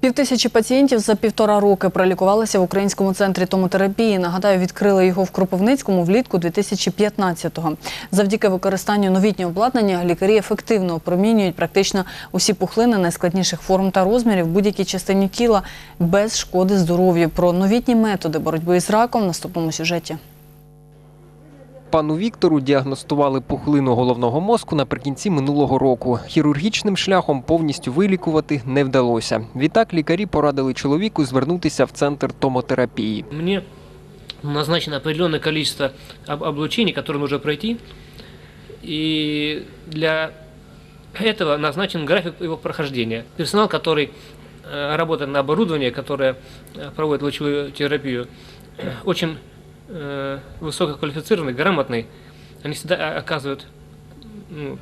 Півтисячі пацієнтів за півтора роки пролікувалися в українському центрі томотерапії. Нагадаю, відкрили його в Кропивницькому влітку 2015-го. Завдяки використанню новітнього обладнання лікарі ефективно опромінюють практично усі пухлини найскладніших форм та розмірів в будь-якій частині тіла без шкоди здоров'ю. Про новітні методи боротьби з раком в наступному сюжеті. Пану Віктору діагностували пухлину головного мозку наприкінці минулого року. Хірургічним шляхом повністю вилікувати не вдалося. Відтак лікарі порадили чоловіку звернутися в центр томотерапії. Мне назначено определенное количество об- облучений, которые нужно пройти. И для этого назначен график его прохождения. Персонал, который э, работает на оборудовании, которое э, проводит лучевую терапию, э, очень э, высококвалифицированный, грамотный. Они всегда о- оказывают ну,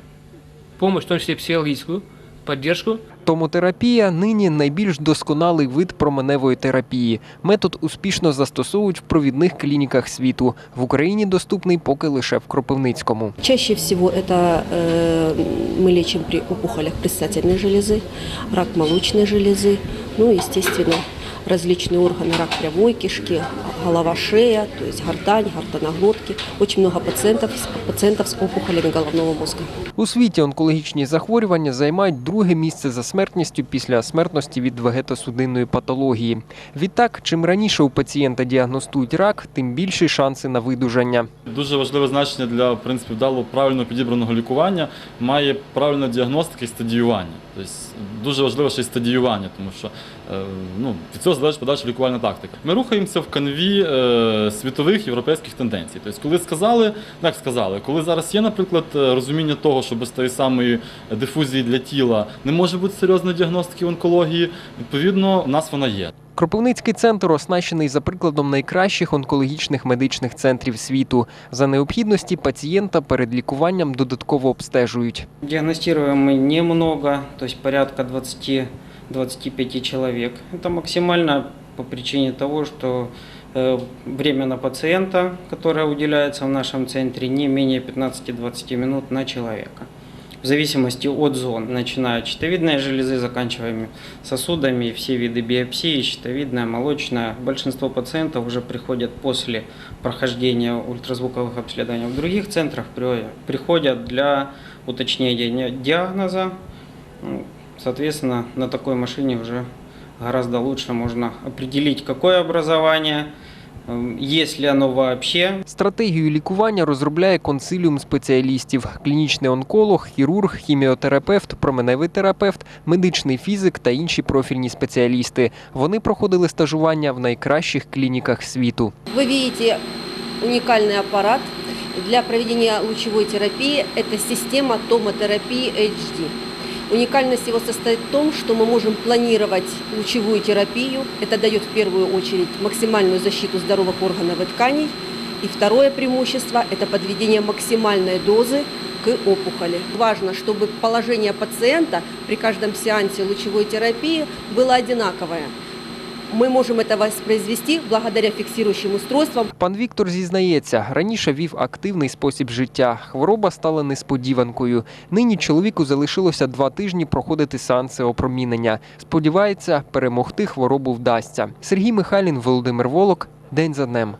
помощь, в том числе психологическую поддержку Томотерапія нині найбільш досконалий вид променевої терапії. Метод успішно застосовують в провідних клініках світу. В Україні доступний поки лише в Кропивницькому. Чаще всего это э, мы лечим при опухолях предстательной железы, рак молочной железы, ну и, естественно, различные органы, рак прямой кишки, голова, шея, то есть гортань, гортаноглотки. Очень много пациентов, пациентов с опухолями головного мозга. У світі онкологічні захворювання займають друге місце за смертністю після смертності від вегетосудинної патології. Відтак, чим раніше у пацієнта діагностують рак, тим більші шанси на видужання. Дуже важливе значення для в принципі вдало правильно підібраного лікування має правильна діагностика і стадіювання. Тобто дуже важливо ще й стадіювання, тому що е, ну, від цього залежить подальша лікувальна тактика. Ми рухаємося в канві е, світових європейських тенденцій. Тобто, коли сказали, як сказали, коли зараз є, наприклад, е, розуміння того, що без тої самої дифузії для тіла не може бути серйозної діагностики в онкології, відповідно, в нас вона є. Кропивницький центр оснащений за прикладом найкращих онкологічних медичних центрів світу. За необхідності пацієнта перед лікуванням додатково обстежують. Диагностируем мы немного, то есть порядка 20-25 человек. Это максимально по причине того, что э, время на пациента, которое уделяется в нашем центре, не менее 15-20 минут на человека. В зависимости от зон, начиная от щитовидной железы, заканчивая сосудами, все виды биопсии, щитовидная, молочная. Большинство пациентов уже приходят после прохождения ультразвуковых обследований в других центрах, при- приходят для уточнения диагноза. Ну, Соответственно, на такой машине уже гораздо лучше можно определить, какое образование, эм, есть ли оно вообще, Стратегію лікування розробляє консиліум спеціалістів: клінічний онколог, хірург, хіміотерапевт, променевий терапевт, медичний фізик та інші профільні спеціалісти. Вони проходили стажування в найкращих клініках світу. Вы видите уникальный аппарат для проведения лучевой терапии. Это система томотерапии HD. Уникальность его состоит в том, что мы можем планировать лучевую терапию. Это дает в первую очередь максимальную защиту здоровых органов и тканей. И второе преимущество – это подведение максимальной дозы к опухоли. Важно, чтобы положение пациента при каждом сеансе лучевой терапии было одинаковое. Мы можемо це воспроизвести благодаря фіксуючим устройствам, Пан Віктор зізнається, раніше вів активний спосіб життя. Хвороба стала несподіванкою. Нині чоловіку залишилося два тижні проходити сеанси опромінення. Сподівається, перемогти хворобу вдасться. Сергій Михайлін, Володимир Волок. День за днем.